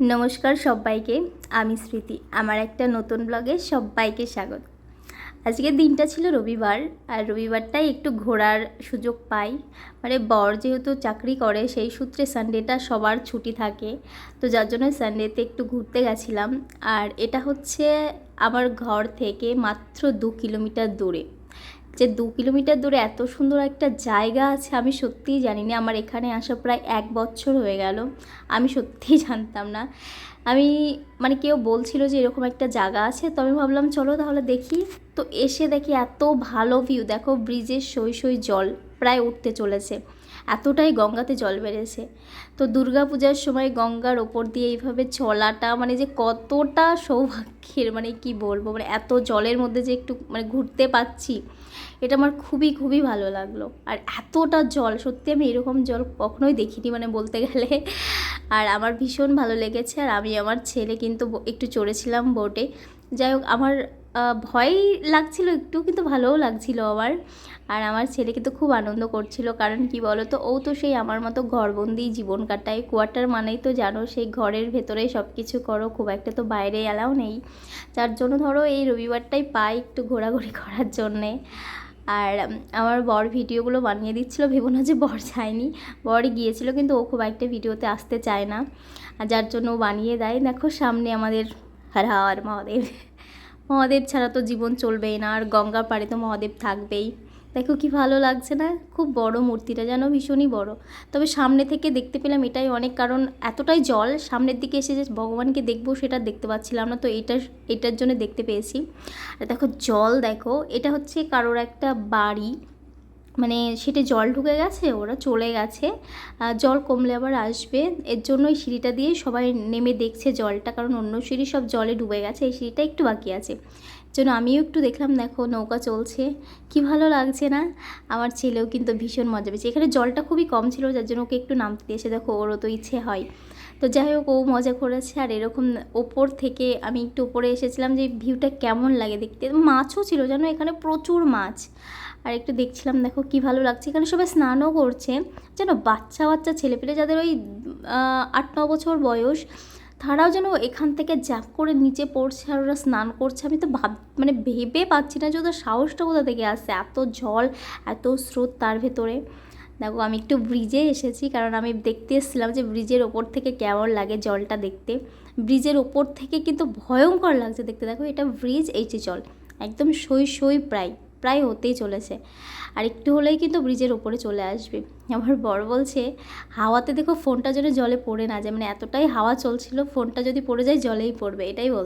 নমস্কার সবাইকে, আমি স্মৃতি। আমার একটা নতুন ব্লগে সবাইকে স্বাগত। আজকের দিনটা ছিল রবিবার, আর রবিবারটাই একটু ঘোরার সুযোগ পাই। মানে বর যেহেতু চাকরি করে, সেই সূত্রে সানডেটা সবার ছুটি থাকে। তো যার জন্য সানডেতে একটু ঘুরতে গেছিলাম। আর এটা হচ্ছে আমার ঘর থেকে মাত্র দু কিলোমিটার দূরে। যে দু কিলোমিটার দূরে এত সুন্দর একটা জায়গা আছে, আমি সত্যিই জানি না আমার এখানে আসা প্রায় এক বছর হয়ে গেল। আমি সত্যিই জানতাম না। আমি মানে কেউ বলছিল যে এরকম একটা জায়গা আছে, তো আমি ভাবলাম, চলো তাহলে দেখি। তো এসে দেখি এত ভালো ভিউ দেখো ব্রিজের সই সই জল। প্রায় উঠতে চলেছে। এতটাই গঙ্গাতে জল বেড়েছে। তো দুর্গা পূজার সময় গঙ্গার ওপর দিয়ে এইভাবে চলাটা মানে যে কতটা সৌভাগ্যের মানে কি বলব মানে এত জলের মধ্যে যে একটু মানে ঘুরতে পাচ্ছি, এটা আমার খুবই খুবই ভালো লাগল। আর এতটা জল, সত্যি আমি এরকম জল কখনোই দেখিনি মানে বলতে গেলে। আর আমার ভীষণ ভালো লেগেছে, আর আমি আমার ছেলে কিন্তু একটু চড়েছিলাম বোটে যাই হোক, আমার আহ, ভয় লাগছিল একটু কিন্তু ভালোও লাগছিল আমার আর আমার ছেলে কিন্তু খুব আনন্দ করছিল কারণ কি বলো তো ও তো সেই আমার মতো ঘরবন্দি জীবন কাটায়। কোয়ার্টার মানেই তো জানো সেই ঘরের ভেতরেই সব কিছু করো খুব একটা তো বাইরে এলাও নেই। যার জন্য ধরো এই রবিবারটাই পাই একটু ঘোরাঘুরি করার জন্যে। আর আমার বর ভিডিওগুলো বানিয়ে দিচ্ছিল ভেবো না যে বর যায়নি। বর গিয়েছিল কিন্তু ও খুব একটা ভিডিওতে আসতে চায় না। আর যার জন্য বানিয়ে দেয় দেখো সামনে আমাদের হর হর মহাদেব। মহাদেব ছাড়া তো জীবন চলবেই না, আর গঙ্গা পাড়ে তো মহাদেব থাকবেই। দেখো কি ভালো লাগছে না? খুব বড় মূর্তিটা যেন ভীষণই বড়। তবে সামনে থেকে দেখতে পেলাম এটাই অনেক, কারণ এতটাই জল, সামনের দিকে এসে যে ভগবানকে দেখব সেটা দেখতে পাচ্ছিলাম না, তো এটা এটার জন্য দেখতে পেয়েছি। আর দেখো, জল দেখো, এটা হচ্ছে কারোর একটা বাড়ি। মানে সেটা জল ঢুকে গেছে, ওরা চলে গেছে। জল কমলে আবার আসবে। এর জন্য এই সিঁড়িটা দিয়ে সবাই নেমে দেখছে জলটা, কারণ অন্য সিঁড়ি সব জলে ডুবে গেছে, এই সিঁড়িটা একটু বাকি আছে। জন্য আমিও একটু দেখলাম, দেখো নৌকা চলছে। কি ভালো লাগছে না? আমার ছেলেও কিন্তু ভীষণ মজা পেয়েছে। এখানে জলটা খুবই কম ছিল, যার জন্য ওকে একটু নামতে দিয়েছে। দেখো, ওরও তো ইচ্ছে হয়। তো যাই হোক, ও মজা করেছে। আর এরকম ওপর থেকে আমি একটু উপরে এসেছিলাম যে ভিউটা কেমন লাগে দেখতে। মাছও ছিল, জানো, এখানে প্রচুর মাছ। আর একটু দেখছিলাম, দেখো কি ভালো লাগছে। এখানে সবাই স্নানও করছে। যেন বাচ্চা বাচ্চা ছেলেপেলে যাদের ওই আট, ন বছর বয়স, তারাও যেন এখান থেকে জ্যাপ করে নিচে পড়ছে আর ওরা স্নান করছে। আমি তো ভাব মানে ভেবে পাচ্ছি না যে ওদের সাহসটা কোথা থেকে আসছে। এত জল, এত স্রোত তার ভেতরে। দেখো, আমি একটু ব্রিজে এসেছি কারণ আমি দেখতে এসেছিলাম যে ব্রিজের ওপর থেকে কেমন লাগে জলটা দেখতে। ব্রিজের ওপর থেকে কিন্তু ভয়ঙ্কর লাগছে দেখতে। দেখো, এটা ব্রিজ এই যে জল। একদম সই সই প্রায়। প্রায় হতেই চলেছে। আর একটু হলেই কিন্তু ব্রিজের ওপরে চলে আসবে। আমার বর বলছে, হাওয়াতে দেখো ফোনটা যেন জলে পড়ে না যায়। মানে এতটাই হাওয়া চলছিল, ফোনটা যদি পড়ে যায় জলেই পড়বে, এটাই বল